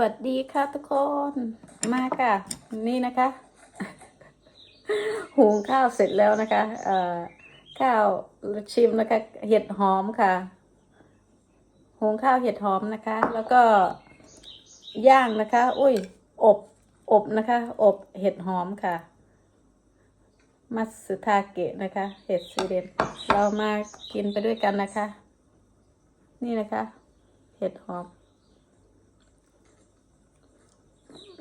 วัสดีค่ะทุกคนมาค่ะ นี่นะคะ หุงข้าวเสร็จแล้วนะคะ เอ่อข้าวชิมนะคะ เห็ดหอมค่ะ หุงข้าวเห็ดหอมนะคะ แล้วก็ย่างนะคะ อุ้ย อบ อบนะคะ อบเห็ดหอมค่ะ มัตสึทาเกะนะคะ เห็ดสวีเดนเรามากินไปด้วยกันนะคะ นี่นะคะ เห็ดหอม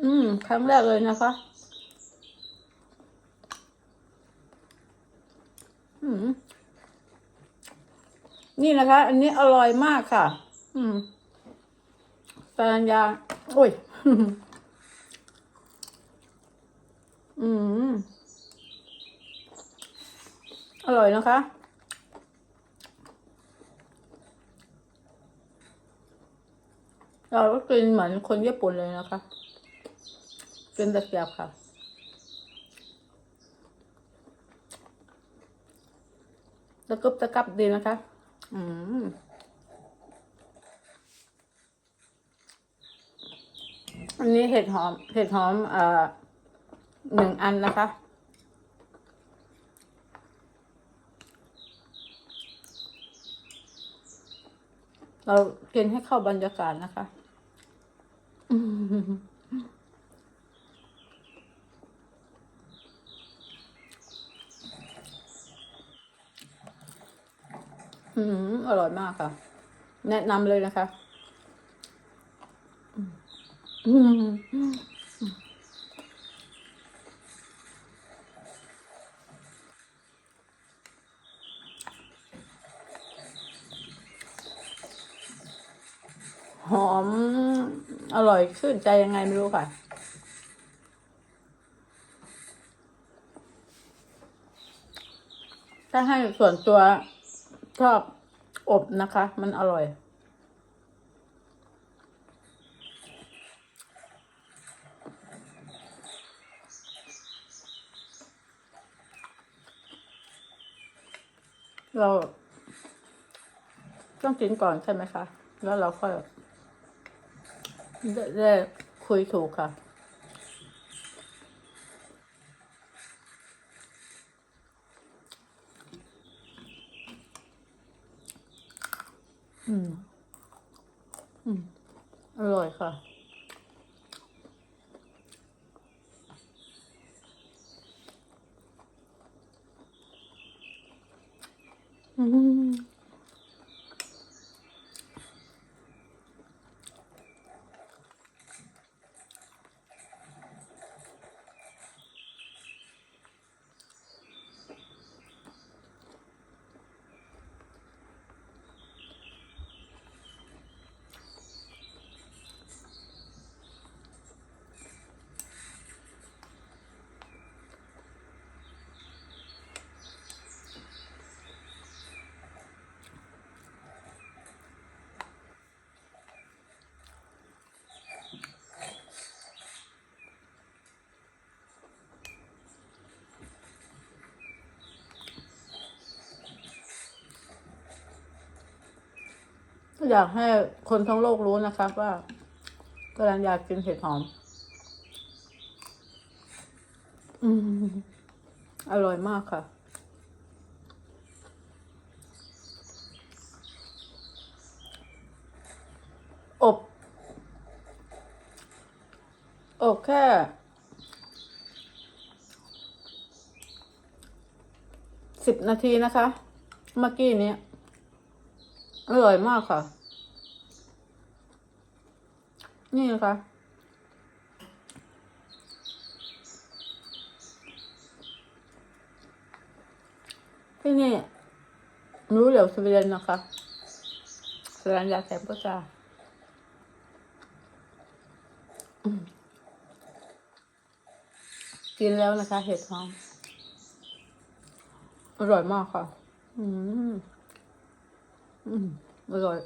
อืม ครั้งแรกเลยนะคะ อืม นี่นะคะ อันนี้อร่อยมากค่ะ อืมแฟนยาโอ้ย อืม อร่อยนะคะเราก็กินเหมือนคนญี่ปุ่นเลยนะคะ กินตะเกียบค่ะ ตะกรุบตะกับดีนะคะ อืมอันนี้เห็ดหอม เห็ดหอมอ่อหนึ่งอันนะคะ เรากินให้เข้าบรรยากาศนะคะ อืม อืมอร่อยมากค่ะ แนะนำเลยนะคะอืมหอม อร่อยชื่นใจยังไงไม่รู้ค่ะ ถ้าให้ส่วนตัว ชอบอบนะคะ มันอร่อย เราต้องกินก่อนใช่ไหมคะ แล้วเราค่อยได้คุยถูกค่ะ อืม อืม อร่อยค่ะอืม อยากให้คนทั้งโลกรู้นะคะว่ากำลังอยากกินเห็ดหอม อืมอร่อยมากค่ะ อบ อบแค่สิบนาทีนะคะ เมื่อกี้นี้อร่อยมากค่ะ นี่นะคะที่นี่รู้เหลียวสวีเดนนะคะสวีเดนยาแสบก็จะกินแล้วนะคะ เห็ดหอม อร่อยมากค่ะ อืม อืม อร่อย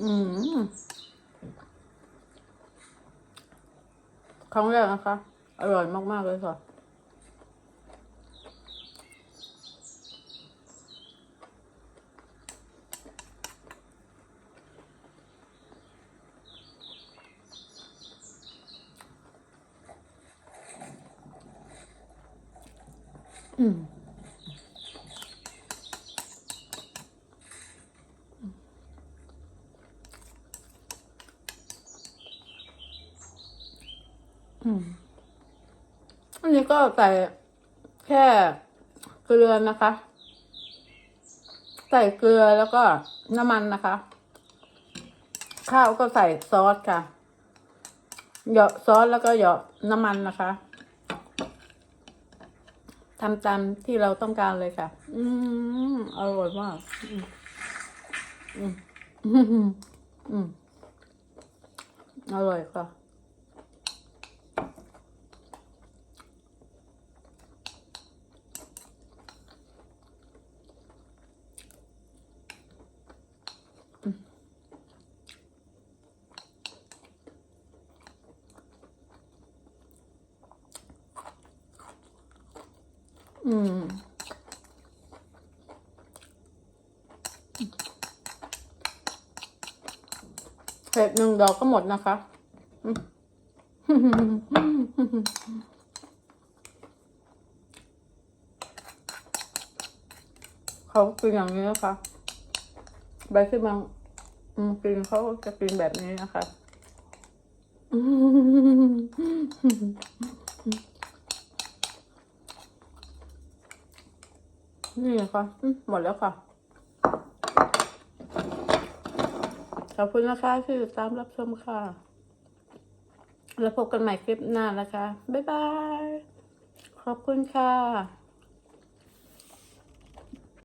อืมครั้งแรกนะคะ อร่อยมาก ๆ เลยค่ะ อืม อืมอันนี้ก็ใส่แค่เกลือนะคะ ใส่เกลือแล้วก็น้ำมันนะคะ ข้าวก็ใส่ซอสค่ะเหยาะซอสแล้วก็เหยาะน้ำมันนะคะทำตามที่เราต้องการเลยค่ะ อืมอร่อยมาก อืม อืมอืมอืมอร่อยค่ะ อืม เห็ดหนึ่งดอกก็หมดนะคะ เขากินอย่างนี้นะคะใบที่มันอืมกินเขาจะกินแบบนี้นะคะ อืม นี่ค่ะอืมหมดแล้วค่ะ ขอบคุณนะคะที่ติดตามรับชมค่ะ แล้วพบกันใหม่คลิปหน้านะคะ บ๊ายบาย ขอบคุณค่ะ